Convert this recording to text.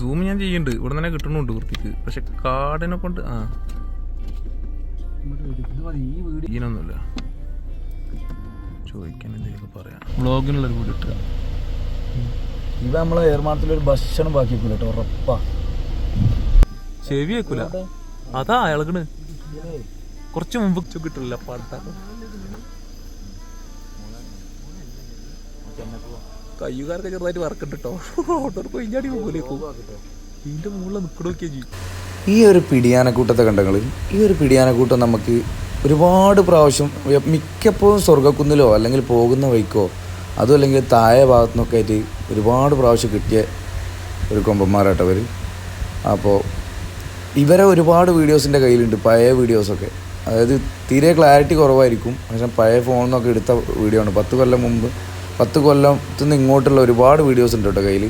Zoom ഞാൻ ചെയ്യുന്നുണ്ട് ഇവിടെ തന്നെ കിട്ടണുണ്ട് വൃത്തിക്ക്. പക്ഷെ കാടിനെ കൊണ്ട് ആ. ഈനൊന്നുമില്ല ചോദിക്കാൻ എന്തെങ്കിലും പറയാം. വ്ളോഗിനുള്ളൊരു കൂടി ഇട്ട ഇവ നമ്മളെ ഏർമാണത്തിലൊരു ഭക്ഷണം ബാക്കി വെക്കൂല കേട്ടോ ഉറപ്പാ. ചെവി വെക്കൂല. അതാ ഇളകണ് കുറച്ച് മുമ്പ് കിട്ടില്ല പാട്ടാ കയ്യുകാരൊക്കെ ചെറുതായിട്ട് വറക്കണ്ട് കേട്ടോ ഓട്ടോർ കൊയിഞ്ഞാടി പോകൂലേക്കോ ഇതിന്റെ മുകളിൽ നിക്കണ നോക്കിയാ ചെയ്യും ഈ ഒരു പിടിയാനക്കൂട്ടത്തെ കണ്ടങ്ങൾ ഈ ഒരു പിടിയാനക്കൂട്ടം നമുക്ക് ഒരുപാട് പ്രാവശ്യം മിക്കപ്പോഴും സ്വർഗക്കുന്നിലോ അല്ലെങ്കിൽ പോകുന്ന വഴിക്കോ അതും അല്ലെങ്കിൽ താഴെ ഭാഗത്തു നിന്നൊക്കെ ആയിട്ട് ഒരുപാട് പ്രാവശ്യം കിട്ടിയ ഒരു കൊമ്പന്മാരാട്ടവർ അപ്പോൾ ഇവരെ ഒരുപാട് വീഡിയോസിന്റെ കയ്യിലുണ്ട് പഴയ വീഡിയോസൊക്കെ. അതായത് തീരെ ക്ലാരിറ്റി കുറവായിരിക്കും. പക്ഷേ പഴയ ഫോണിൽ നിന്നൊക്കെ എടുത്ത വീഡിയോ ആണ്. പത്ത് കൊല്ലം മുമ്പ് പത്ത് കൊല്ലത്തുനിന്ന് ഇങ്ങോട്ടുള്ള ഒരുപാട് വീഡിയോസ് ഉണ്ട് കേട്ടോ കയ്യിൽ